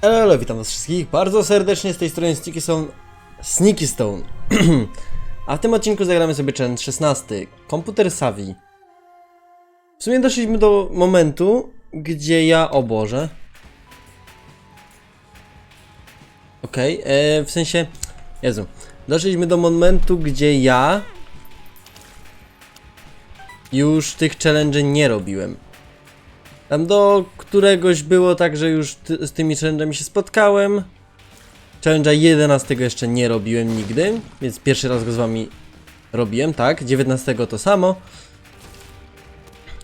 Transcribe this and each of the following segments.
Hello, witam was wszystkich bardzo serdecznie, z tej strony Sneaky Stone, Sneaky Stone. A w tym odcinku zagramy sobie challenge 16, Komputer Savvy. W sumie doszliśmy do momentu, gdzie ja, o Boże. Okej, e, w sensie, Jezu, doszliśmy do momentu, gdzie ja już tych challenge nie robiłem. Tam do któregoś było tak, że już ty, z tymi challenge'ami się spotkałem. Challenge'a 11 jeszcze nie robiłem nigdy, więc pierwszy raz go z wami robiłem, tak? 19 to samo.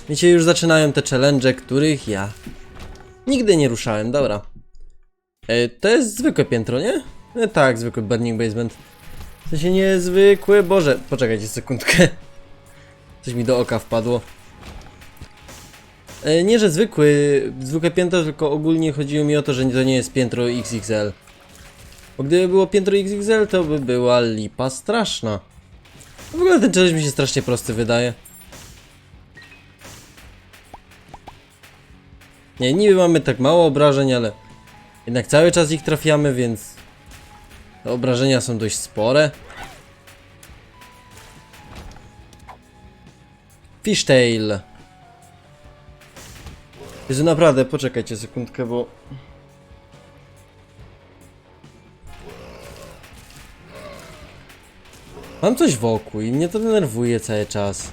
Wiecie, już zaczynają te challenge, których ja nigdy nie ruszałem, dobra. E, to jest zwykłe piętro, nie? E, tak, zwykły Burning Basement. W sensie niezwykły, boże, poczekajcie sekundkę. Coś mi do oka wpadło. E, Nie, że zwykły, zwykłe piętro, tylko ogólnie chodziło mi o to, że to nie jest piętro XXL. Bo gdyby było piętro XXL, to by była lipa straszna. W ogóle ten challenge mi się strasznie prosty wydaje. Nie, niby mamy tak mało obrażeń, ale jednak cały czas ich trafiamy, więc te obrażenia są dość spore. Fishtail. Jezu, naprawdę, poczekajcie sekundkę, bo... Mam coś wokół i mnie to denerwuje cały czas.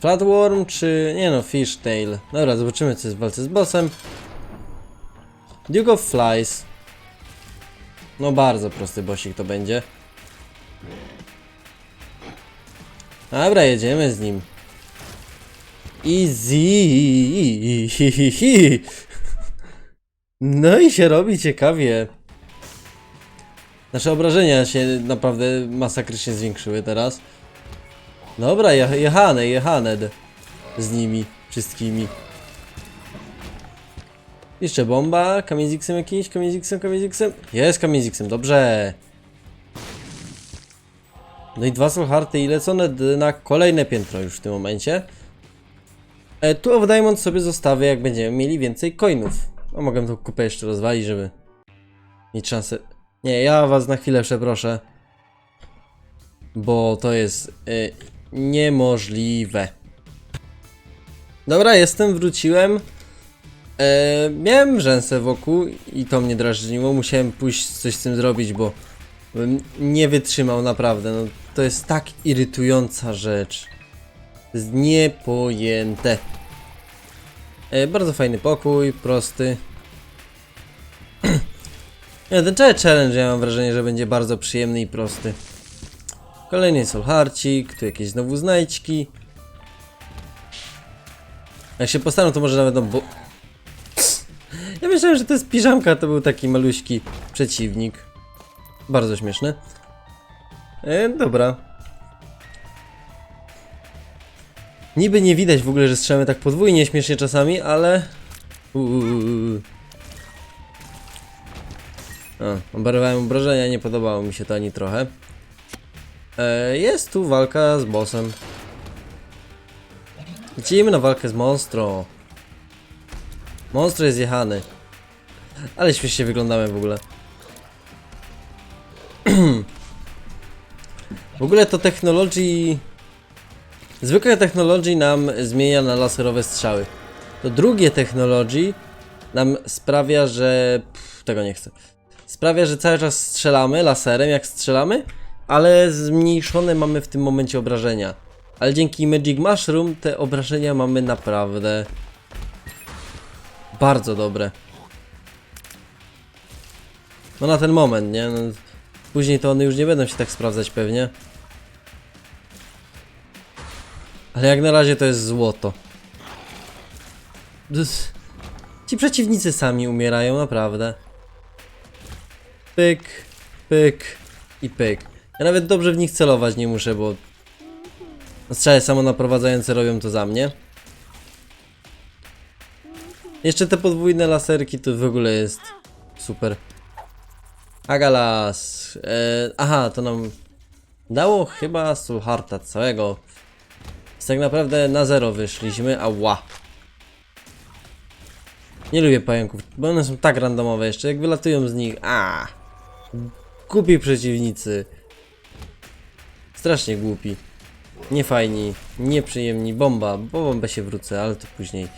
Flatworm czy... nie no, Fishtail. Dobra, zobaczymy co jest w walce z bossem. Duke of Flies. No bardzo prosty bossik to będzie. Dobra, jedziemy z nim. Easy. No i się robi ciekawie. Nasze obrażenia się naprawdę masakrycznie zwiększyły teraz. Dobra, je- jechane, jechane z nimi wszystkimi. Jeszcze bomba, kamień z X-em jakiś, kamień z X-em, kamień z X-em. Jest kamień z X-em, dobrze. No i dwa soulharty i lecone na kolejne piętro już w tym momencie. E, tu of Diamond sobie zostawię, jak będziemy mieli więcej coinów. No, mogę tą kupę jeszcze rozwalić, żeby mieć szansę. Nie, ja was na chwilę przeproszę. Bo to jest y, niemożliwe. Dobra, jestem, wróciłem. E, miałem rzęsę wokół i to mnie drażniło. Musiałem pójść coś z tym zrobić, bo bym nie wytrzymał naprawdę. No, to jest tak irytująca rzecz. Jest niepojęte. E, bardzo fajny pokój, prosty. Ten challenge ja mam wrażenie, że będzie bardzo przyjemny i prosty. Kolejny solharcik, tu jakieś znowu znajdźki. Jak się postaram, to może nawet no bo... Ja myślałem, że to jest piżamka, to był taki maluśki przeciwnik. Bardzo śmieszny. E, dobra. Niby nie widać w ogóle, że strzelamy tak podwójnie śmiesznie czasami, ale... Uuu. A, oberwałem obrażenia, nie podobało mi się to ani trochę. E, jest tu walka z bossem. Lecimy na walkę z monstro. Monstro jest jechany. Ale śmiesznie wyglądamy w ogóle. w ogóle to technologii... Zwykłe technologii nam zmienia na laserowe strzały. To drugie technologii nam sprawia, że... Pff, tego nie chcę. Sprawia, że cały czas strzelamy laserem, jak strzelamy, ale zmniejszone mamy w tym momencie obrażenia. Ale dzięki Magic Mushroom te obrażenia mamy naprawdę bardzo dobre. No na ten moment, nie? No, później to one już nie będą się tak sprawdzać pewnie. Ale jak na razie to jest złoto. Ci przeciwnicy sami umierają, naprawdę. Pyk, pyk i pyk. Ja nawet dobrze w nich celować nie muszę, bo strzały samonaprowadzające robią to za mnie. Jeszcze te podwójne laserki to w ogóle jest super. Agalas. E, aha, to nam dało chyba Sulharta całego. Tak naprawdę na zero wyszliśmy. Ała. Nie lubię pająków, bo one są tak randomowe jeszcze, jak wylatują z nich. A, Głupi przeciwnicy. Strasznie głupi. Niefajni, nieprzyjemni. Bomba, bo bombę się wrócę, ale to później.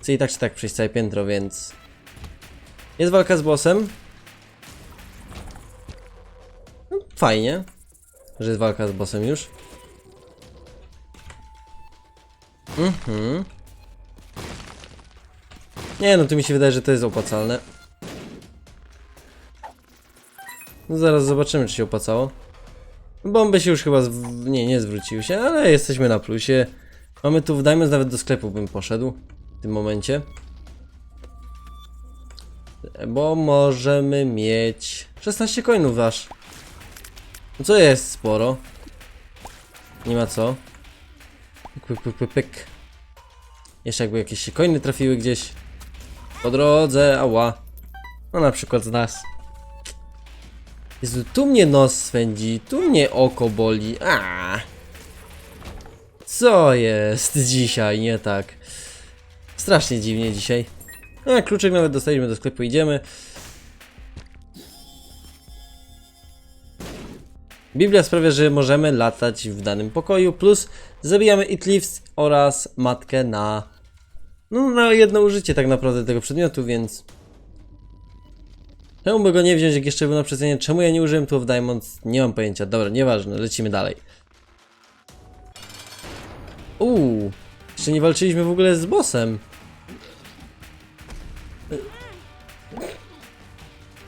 Chcę i tak czy tak przejść całe piętro, więc... Jest walka z bossem. No, fajnie, że jest walka z bossem już. Mhm. Nie no, tu mi się wydaje, że to jest opłacalne. No zaraz zobaczymy, czy się opłacało. Bomby się już chyba. Nie, nie zwróciły się, ale jesteśmy na plusie. Mamy tu, wdajmy nawet do sklepu bym poszedł w tym momencie. Bo możemy mieć 16 coinów aż. No co jest sporo. Nie ma co. Pyk, pyk, pyk, pyk. Jeszcze jakby jakieś się coiny trafiły gdzieś. Po drodze, ała. No na przykład z nas. Jezu, tu mnie nos swędzi, tu mnie oko boli. A. Co jest dzisiaj nie tak? Strasznie dziwnie dzisiaj. No, kluczyk nawet dostaliśmy do sklepu, idziemy. Biblia sprawia, że możemy latać w danym pokoju, plus zabijamy It Lives oraz matkę na no, na jedno użycie tak naprawdę tego przedmiotu, więc... Czemu by go nie wziąć, jak jeszcze był na przecenie? Czemu ja nie użyłem tu of Diamonds? Nie mam pojęcia. Dobra, nieważne, lecimy dalej. Uuu, jeszcze nie walczyliśmy w ogóle z bossem.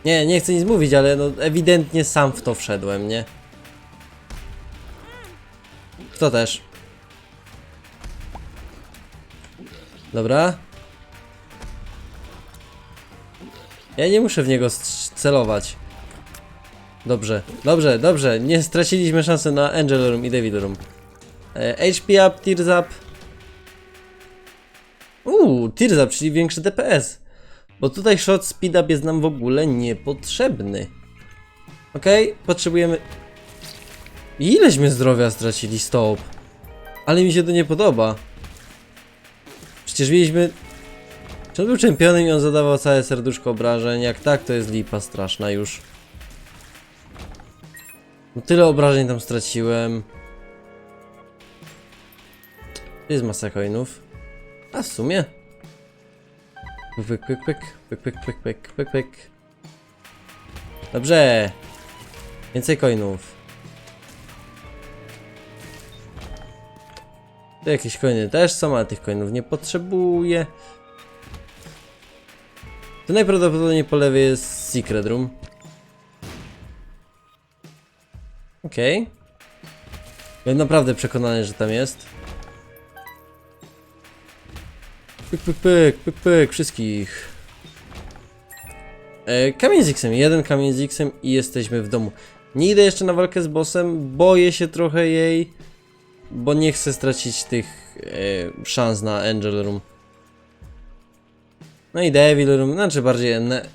Nie, nie chcę nic mówić, ale no ewidentnie sam w to wszedłem, nie? To też. Dobra. Ja nie muszę w niego celować. Dobrze, dobrze, dobrze. Nie straciliśmy szansy na Angel Room i Devil Room. E, HP up, Tears up. Uuu, Tears up, czyli większy DPS. Bo tutaj shot speed up jest nam w ogóle niepotrzebny. Okej, potrzebujemy... Ileśmy zdrowia stracili, stop. Ale mi się to nie podoba. Przecież mieliśmy... Czy on był czempionem i on zadawał całe serduszko obrażeń? Jak tak, to jest lipa straszna już. No tyle obrażeń tam straciłem. To jest masa coinów. A w sumie... Pyk, pyk, pyk, pyk, pyk, pyk, pyk, pyk, pyk. Dobrze. Więcej coinów. Tu jakieś coiny też są, ale tych coinów nie potrzebuję. Tu najprawdopodobniej po lewej jest Secret Room. Okej. Byłem naprawdę przekonany, że tam jest. Pyk, pyk, pyk, pyk, pyk, wszystkich. E, kamień z X-em, jeden kamień z X-em i jesteśmy w domu. Nie idę jeszcze na walkę z bossem, boję się trochę jej, bo nie chcę stracić tych e, szans na Angel Room. No i Devil Room, znaczy bardziej... Ne...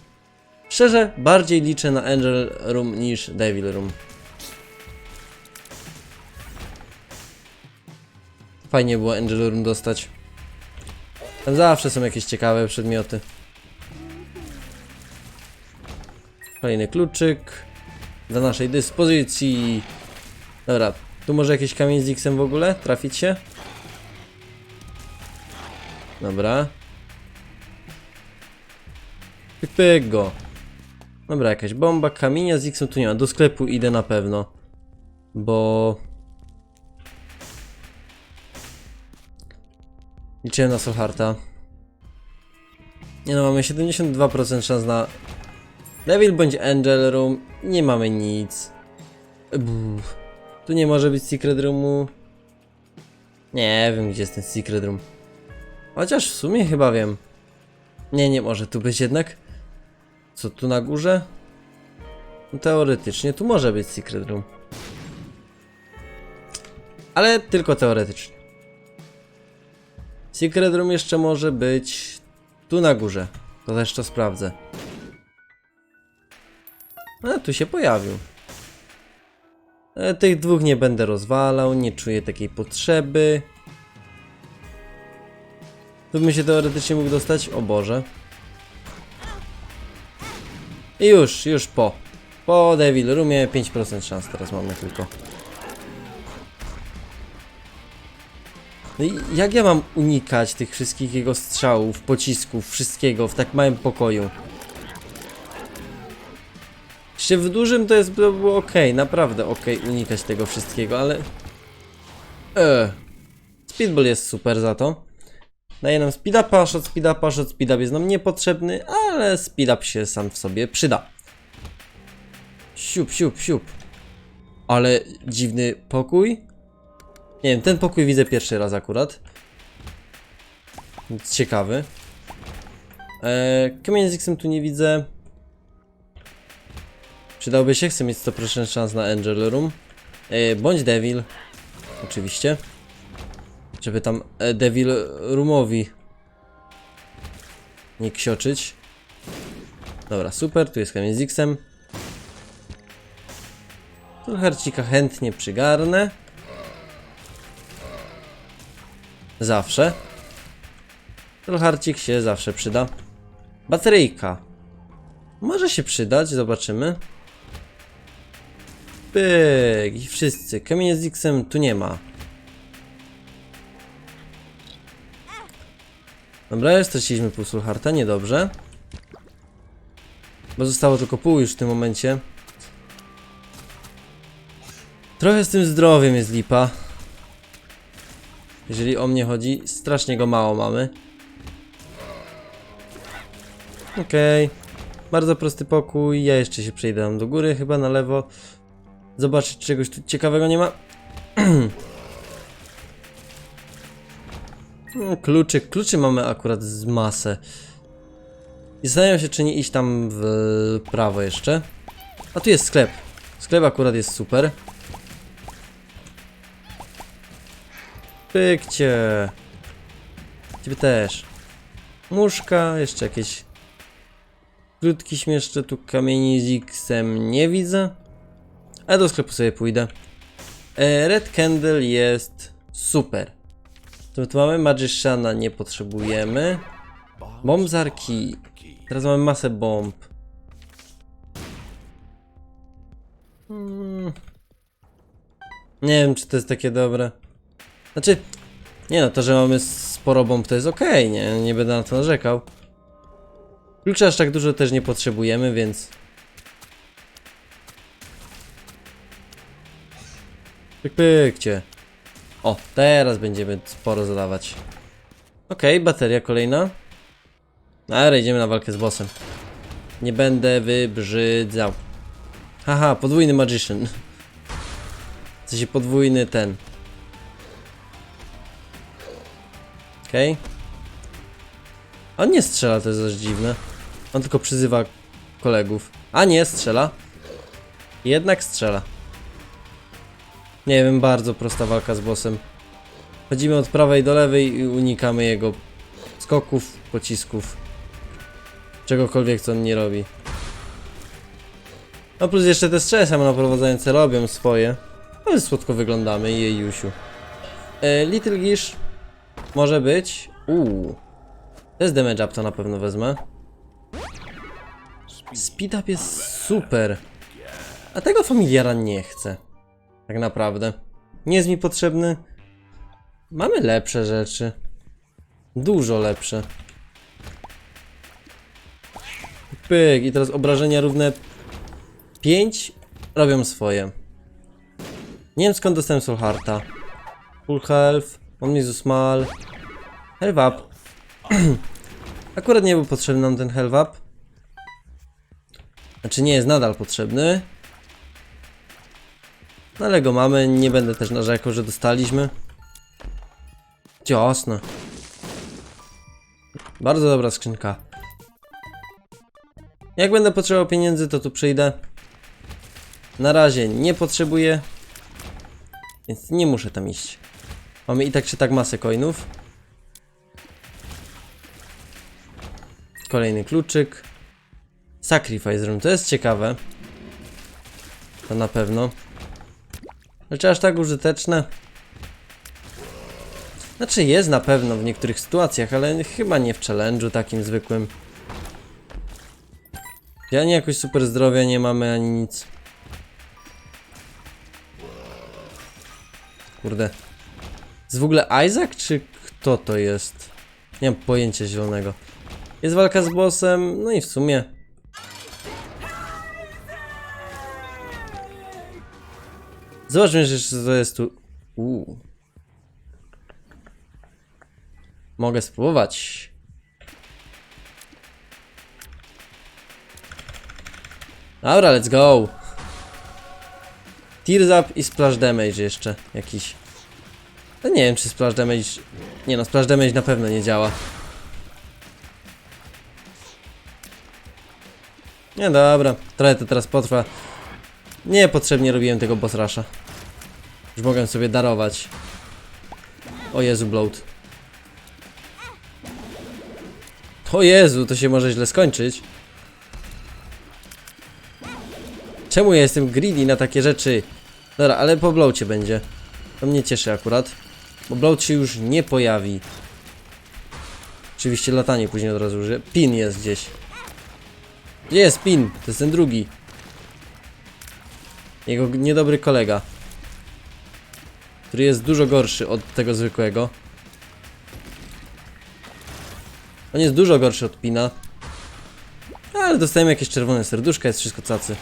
Szczerze, bardziej liczę na Angel Room niż Devil Room. Fajnie było Angel Room dostać. Tam zawsze są jakieś ciekawe przedmioty. Kolejny kluczyk. Do naszej dyspozycji. Dobra, tu może jakiś kamień z X-em w ogóle trafić się? Dobra. Pyk, go. Dobra, jakaś bomba, kamienia z X-em tu nie ma. Do sklepu idę na pewno. Bo... Liczyłem na Solharta. Nie no, mamy 72% szans na Devil bądź Angel Room. Nie mamy nic. Buh. Tu nie może być Secret Roomu. Nie wiem, gdzie jest ten Secret Room. Chociaż w sumie chyba wiem. Nie, nie może tu być jednak. Co tu na górze? No, teoretycznie tu może być Secret Room. Ale tylko teoretycznie. Secret Room jeszcze może być tu na górze. To też to sprawdzę. A tu się pojawił. E, Tych dwóch nie będę rozwalał, nie czuję takiej potrzeby. Tu bym się teoretycznie mógł dostać. O Boże. I już, już po. Po Devil Roomie 5% szans teraz mamy tylko. No i jak ja mam unikać tych wszystkich jego strzałów, pocisków, wszystkiego w tak małym pokoju? Jeszcze w dużym to jest to było ok, naprawdę ok unikać tego wszystkiego, ale... Eee. Speedball jest super za to. Daje nam speed upa, shot speed upa, shot speed up jest nam niepotrzebny, ale speed up się sam w sobie przyda. Siup, siup, siup. Ale dziwny pokój. Nie wiem, ten pokój widzę pierwszy raz akurat. Ciekawy. Eee, kamień z tu nie widzę. Przydałby się, chcę mieć 100% szans na Angel Room. Eee, bądź Devil. Oczywiście. Żeby tam e, Devil Roomowi nie ksioczyć. Dobra, super, tu jest kamień z X-em. Harcika chętnie przygarnę. Zawsze. Trocharcik się zawsze przyda. Bateryjka. Może się przydać, zobaczymy. Pyk, i wszyscy. Kamienie z X-em tu nie ma. Dobra, straciliśmy pół Sulharta, niedobrze. Bo zostało tylko pół już w tym momencie. Trochę z tym zdrowiem jest lipa. Jeżeli o mnie chodzi, strasznie go mało mamy. Okej. Bardzo prosty pokój. Ja jeszcze się przejdę do góry, chyba na lewo. Zobaczyć, czy czegoś tu ciekawego nie ma. No, Kluczyk. Kluczy mamy akurat z masę. I zastanawiam się, czy nie iść tam w prawo jeszcze. A tu jest sklep. Sklep akurat jest super. Pykcie. Ciebie też. Muszka, jeszcze jakieś krótki śmieszcze tu kamieni z X-em nie widzę. Ale do sklepu sobie pójdę. E, Red Candle jest super. To tu mamy Magiciana, nie potrzebujemy. Bombzarki. Teraz mamy masę bomb. Hmm. Nie wiem, czy to jest takie dobre. Znaczy, nie no, to, że mamy sporo bomb to jest ok, nie, nie będę na to narzekał. Kluczy aż tak dużo też nie potrzebujemy, więc... Pyk, pykcie. O, teraz będziemy sporo zadawać. Okej, bateria kolejna. Ale idziemy na walkę z bossem. Nie będę wybrzydzał. Haha, podwójny magician. W sensie podwójny ten. Okej. On nie strzela, to jest dość dziwne. On tylko przyzywa kolegów. A nie, strzela. Jednak strzela. Nie wiem, bardzo prosta walka z bossem. Chodzimy od prawej do lewej i unikamy jego skoków, pocisków. Czegokolwiek, co on nie robi. No plus jeszcze te strzały samonaprowadzające robią swoje. Ale słodko wyglądamy, jejusiu. E, Little Gish może być. Uuu. To jest damage up, to na pewno wezmę. Speed up jest super. A tego familiara nie chcę. Tak naprawdę. Nie jest mi potrzebny. Mamy lepsze rzeczy. Dużo lepsze. Pyk. I teraz obrażenia równe 5 robią swoje. Nie wiem skąd dostałem Soul. Full health. Omnisus Mal. Health up. Akurat nie był potrzebny nam ten health up. Znaczy nie jest nadal potrzebny. No ale go mamy, nie będę też narzekał, że dostaliśmy. Ciosne. Bardzo dobra skrzynka. Jak będę potrzebował pieniędzy, to tu przyjdę. Na razie nie potrzebuję. Więc nie muszę tam iść. Mamy i tak czy tak masę coinów. Kolejny kluczyk. Sacrifice room, to jest ciekawe. To na pewno. Ale czy aż tak użyteczne? Znaczy jest na pewno w niektórych sytuacjach, ale chyba nie w challenge'u takim zwykłym. Ja nie jakoś super zdrowia nie mamy ani nic. Kurde. Jest w ogóle Isaac, czy kto to jest? Nie mam pojęcia zielonego. Jest walka z bossem, no i w sumie. Zobaczmy, że jeszcze to jest tu. Uuu. Mogę spróbować. Dobra, let's go. Tears up i splash damage jeszcze jakiś. No nie wiem, czy splash damage... Nie no, splash damage na pewno nie działa. Nie, dobra. Trochę to teraz potrwa. Niepotrzebnie robiłem tego boss rusha. Już mogę sobie darować. O Jezu, bloat. O Jezu, to się może źle skończyć. Czemu ja jestem greedy na takie rzeczy? Dobra, ale po bloacie będzie. To mnie cieszy akurat. Bo bloat się już nie pojawi. Oczywiście latanie później od razu użyję. Pin jest gdzieś. Gdzie jest pin? To jest ten drugi. Jego niedobry kolega. Który jest dużo gorszy od tego zwykłego. On jest dużo gorszy od pina. Ale dostajemy jakieś czerwone serduszka, jest wszystko cacy.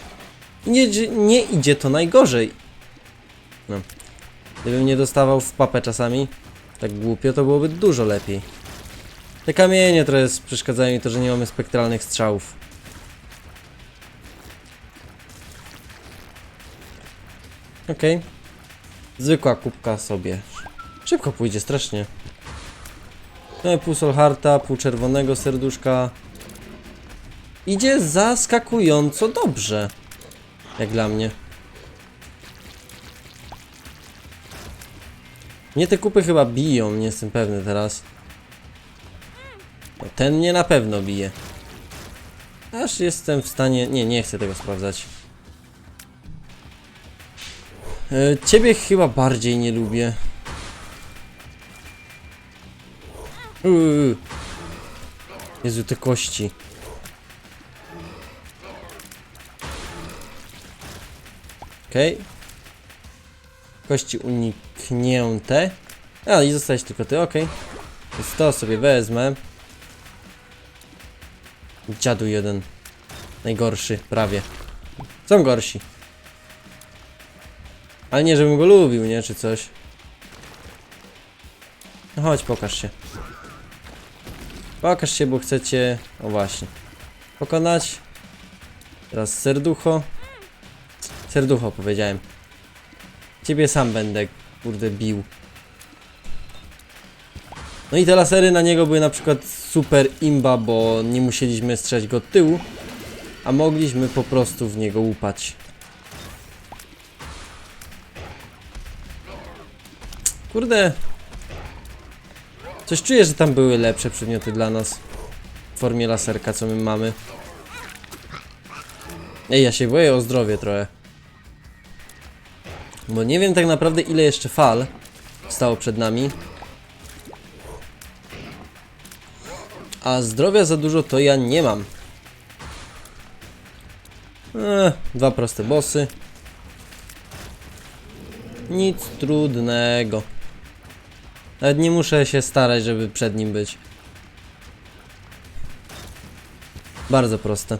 Nie, nie idzie to najgorzej. No. Gdybym nie dostawał w papę czasami, tak głupio, to byłoby dużo lepiej. Te kamienie trochę przeszkadzają mi to, że nie mamy spektralnych strzałów. Okej. Zwykła kubka sobie. Szybko pójdzie, strasznie. No, pół solharta, pół czerwonego serduszka. Idzie zaskakująco dobrze. Jak dla mnie. Mnie te kupy chyba biją, nie jestem pewny teraz. No, ten mnie na pewno bije. Aż jestem w stanie... Nie, nie chcę tego sprawdzać. E, ciebie chyba bardziej nie lubię. Uuu. Jezu, te kości. Okej. Kości uniknięte. A, i zostałeś tylko ty, okej. Więc to sobie wezmę. Dziadu jeden. Najgorszy, prawie. Są gorsi. Ale nie, żebym go lubił, nie, czy coś. No chodź, pokaż się. Pokaż się, bo chcecie... O właśnie. Pokonać. Teraz serducho. Serducho powiedziałem. Ciebie sam będę, kurde, bił. No i te lasery na niego były na przykład super imba, bo nie musieliśmy strzelać go od tyłu, a mogliśmy po prostu w niego łupać. Kurde. Coś czuję, że tam były lepsze przedmioty dla nas. W formie laserka, co my mamy. Ej, ja się boję o zdrowie trochę. Bo nie wiem tak naprawdę ile jeszcze fal stało przed nami. A zdrowia za dużo to ja nie mam. Eee, dwa proste bossy. Nic trudnego. Nawet nie muszę się starać, żeby przed nim być. Bardzo proste.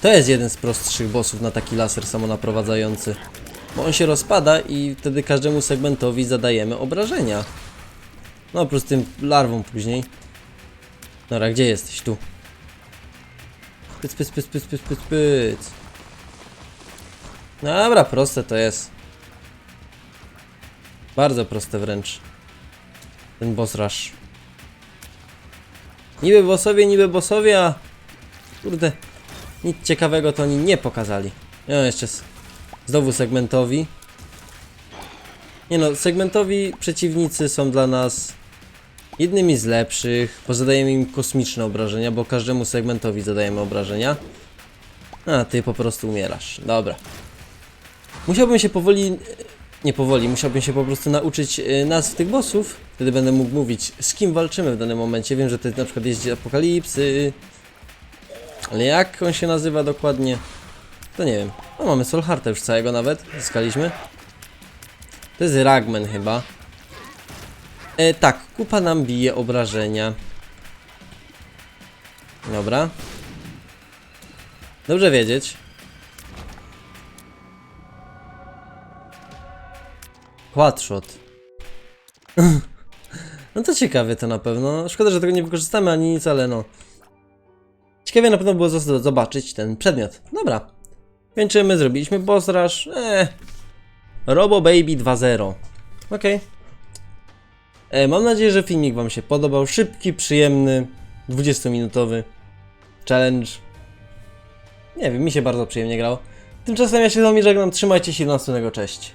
To jest jeden z prostszych bossów na taki laser samonaprowadzający. Bo on się rozpada i wtedy każdemu segmentowi zadajemy obrażenia. No oprócz tym larwą później. Dobra, gdzie jesteś? Tu. Pyc, pyc, pyc, pyc, pyc, pyc, pyc. Dobra, proste to jest. Bardzo proste wręcz. Ten boss rush. Niby bossowie, niby bossowie, a... Kurde. Nic ciekawego to oni nie pokazali. No jeszcze znowu segmentowi. Nie no, segmentowi przeciwnicy są dla nas jednymi z lepszych, bo zadajemy im kosmiczne obrażenia, bo każdemu segmentowi zadajemy obrażenia. A ty po prostu umierasz. Dobra. Musiałbym się powoli Nie powoli, musiałbym się po prostu nauczyć y, nazw tych bossów. Wtedy będę mógł mówić, z kim walczymy w danym momencie. Wiem, że to na przykład jest Apokalipsy. Ale jak on się nazywa dokładnie? To nie wiem. O, mamy Solharta już całego nawet. Zyskaliśmy. To jest Ragman chyba. E, tak, kupa nam bije obrażenia. Dobra. Dobrze wiedzieć. Quadshot. No to ciekawe to na pewno. Szkoda, że tego nie wykorzystamy ani nic, ale no. Ciekawie na pewno było zobaczyć ten przedmiot. Dobra. Kończymy, zrobiliśmy boss rush. Eee. Robo Baby 2.0. Okej. E, Mam nadzieję, że filmik Wam się podobał. Szybki, przyjemny, 20-minutowy challenge. Nie wiem, mi się bardzo przyjemnie grało. Tymczasem ja się z Wami żegnam. Trzymajcie się do następnego. Cześć.